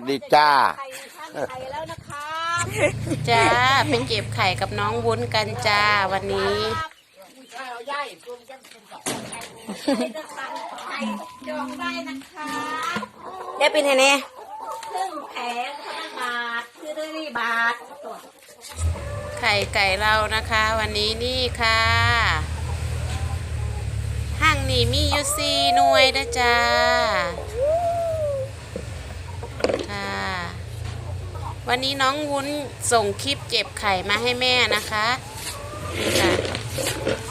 วัสดีจ้า ไข่ทั้งไข่แล้วนะครับจ้าไปเก็บไข่กับน้องวุ้นกันจ้าวันนี้ ไข่จะสั่งไข่จองได้นะคะได้เป็นไงเนี่ยครึ่งแผงพันบาทคือได้รีบาทตัวไข่ไก่เรานะคะ วันนี้นี่ค่ะห้างนี้มีอยู่สี่หน่วยนะจ้าค่ะ วันนี้น้องวุ้นส่งคลิปเก็บไข่มาให้แม่นะคะนี่ค่ะ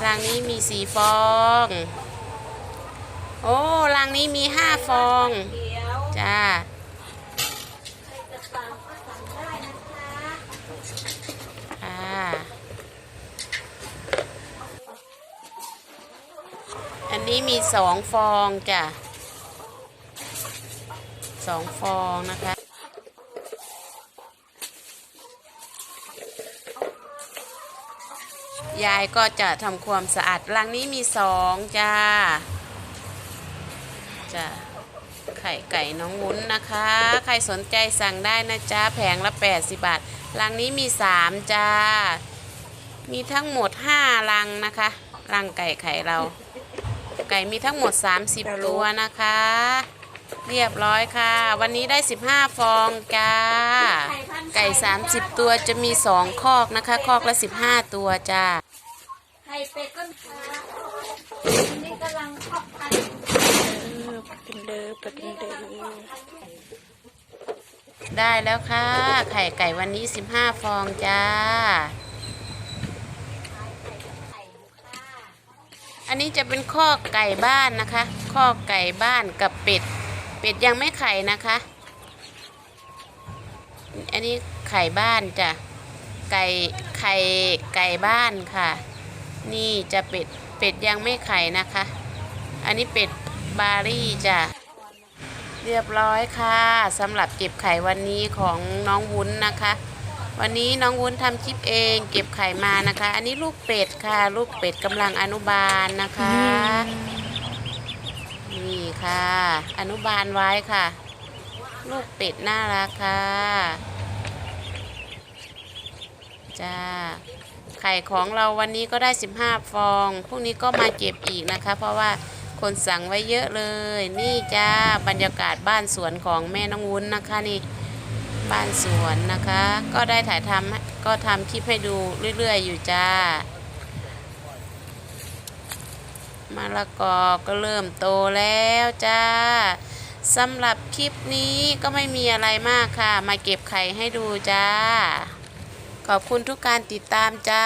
รังนี้มีสี่ฟอง โอ้รังนี้มีห้าฟอง จ้า ค่ะ อันนี้มีสองฟองจ้ะสองฟองนะคะ ยายก็จะทำความสะอาดรังนี้มีสองจ้าจ้ะไข่ไก่น้องวุ้นนะคะ ใครสนใจสั่งได้นะจ๊ะแผงละ 80 บาทรังนี้มี 3จ้า มีทั้งหมด 5 รังนะคะรังไก่ไข่เรา ไก่มีทั้งหมด 30 ตัวนะคะ เรียบร้อยค่ะ วันนี้ได้ 15 ฟองจ้า ไก่ 30 ตัวจะมี 2 คอกนะคะ คอกละ 15 ตัวจ้า ไข่เป็ดก็นะคะนี่กำลังทอดพันได้แล้วค่ะ ไข่ไก่วันนี้ 15 ฟองจ้า อันนี้จะเป็นข้อกไก่บ้านนะคะข้อกไก่บ้านกับเป็ด เป็ดยังไม่ไข่นะคะ อันนี้ไข่บ้านจ้ะ ไก่ไข่ไก่บ้านค่ะ นี่จะเป็ดเป็ดยังไม่ไข่นะคะ อันนี้เป็ดบารี่จ้ะ เรียบร้อยค่ะสำหรับเก็บไข่วันนี้ของน้องวุ้นนะคะ วันนี้น้องวุ้นทำคลิปเอง เก็บไข่มานะคะ อันนี้ลูกเป็ดค่ะ ลูกเป็ดกำลังอนุบาลนะคะ นี่ค่ะ อนุบาลไว้ค่ะ ลูกเป็ดน่ารักค่ะ จ้า ไข่ของเราวันนี้ก็ได้ 15 ฟอง พรุ่งนี้ก็มาเก็บอีกนะคะ เพราะว่าคนสั่งไว้เยอะเลย นี่จ้า บรรยากาศบ้านสวนของแม่น้องวุ้นนะคะนี่ บ้านสวนนะคะ ก็ได้ถ่ายทำก็ทำคลิปให้ดูเรื่อยๆอยู่จ้า มะละกอก็เริ่มโตแล้วจ้าสำหรับคลิปนี้ก็ไม่มีอะไรมากค่ะ มาเก็บไข่ให้ดูจ้า ขอบคุณทุกการติดตามจ้า